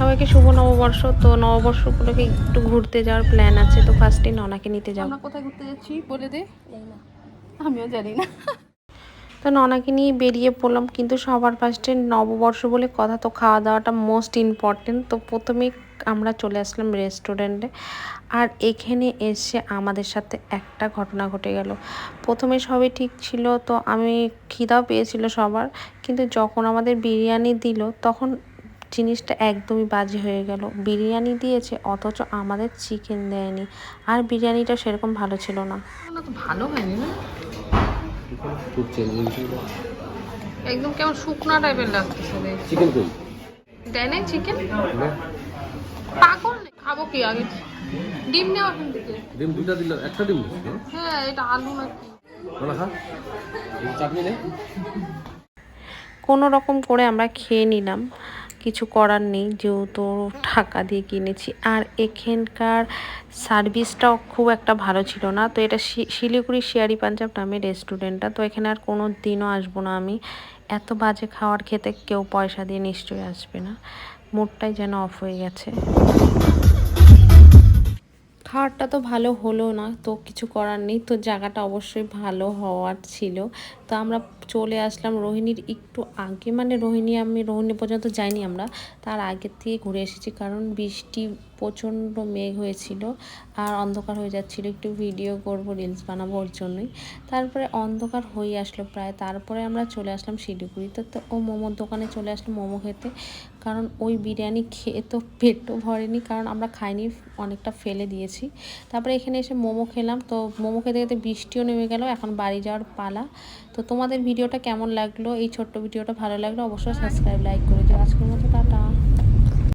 সবাইকে শুভ নববর্ষ। তো নববর্ষ উপলক্ষে একটু ঘুরতে যাওয়ার প্ল্যান আছে। তো ফার্স্টে ননাকে নিতে যাব। আমরা কোথায় ঘুরতে যাচ্ছি বলে দে। আমিও জানি না। তো ননাকে নিয়ে বেরিয়ে পড়লাম। কিন্তু সবার ফার্স্টে নববর্ষ বলে কথা। তো খাওয়া দাওয়াটা মোস্ট ইম্পর্টেন্ট তো প্রথমে আমরা চলে আসলাম রেস্টুরেন্টে আর এখানে এসে আমাদের সাথে একটা ঘটনা ঘটে গেল। প্রথমে সবই ঠিক ছিল। তো আমি খিদাও পেয়েছিল সবার। কিন্তু যখন আমাদের বিরিয়ানি দিল তখন জিনিসটা একদমই বাজে হয়ে গেল। বিরিয়ানি দিয়েছে অথচ আমাদের চিকেন দেয়নি। আর বিরিয়ানিটা সেরকম ভালো ছিল না। ভালো হয়নি না? একদম কেমন শুকনা টাইপের লাগতেছে চিকেন কই দেয় নাই চিকেন পাগল খাব কি আগে? ডিম নেওয়া ডিম দুইটা দিল একটা ডিম হ্যাঁ এটা আলু নাকি বলা খা চাটনি নেই কোনো রকম করে আমরা খেয়ে নিলাম। কিছু করার নেই, যেহেতু টাকা দিয়ে কিনেছি। আর এখানকার সার্ভিসটাও খুব একটা ভালো ছিল না। তো এটা শিলিগুড়ি শিয়ারি পাঞ্জাব নামে রেস্টুরেন্টটা। তো এখানে আর কোনো দিনও আসব না আমি। এত বাজে খাওয়ার খেতে কেউ পয়সা দিয়ে নিশ্চয়ই আসবে না। মুডটাই যেন অফ হয়ে গেছে। খাবারটা তো ভালো হলো না, তো কিছু করার নেই। তো জায়গাটা অবশ্যই ভালো হওয়ার ছিল। তো আমরা চলে আসলাম রোহিণীর একটু আগে। মানে রোহিণী, আমি রোহিণী পর্যন্ত যাইনি আমরা। তার আগের থেকে ঘুরে এসেছি কারণ বৃষ্টি প্রচণ্ড মেঘ হয়েছিল আর অন্ধকার হয়ে যাচ্ছিল। একটু ভিডিও করব রিলস বানাবো ওর জন্যই। তারপরে অন্ধকার হয়ে আসলো প্রায়। তারপরে আমরা চলে আসলাম শিলিগুড়িতে। তো ও মোমোর দোকানে চলে আসলো মোমো খেতে। কারণ ওই বিরিয়ানি খেয়ে তো পেটও ভরেনি, কারণ আমরা খাইনি, অনেকটা ফেলে দিয়েছি। তারপরে এখানে এসে মোমো খেলাম, তো মোমো খেতে খেতে বৃষ্টিও নেমে গেল, এখন বাড়ি যাওয়ার পালা। তো তোমাদের ভিডিওটা কেমন লাগল? এই ছোট্ট ভিডিওটা ভালো লাগল, অবশ্যই সাবস্ক্রাইব লাইক করে দিও। আজকের মতো টাটা।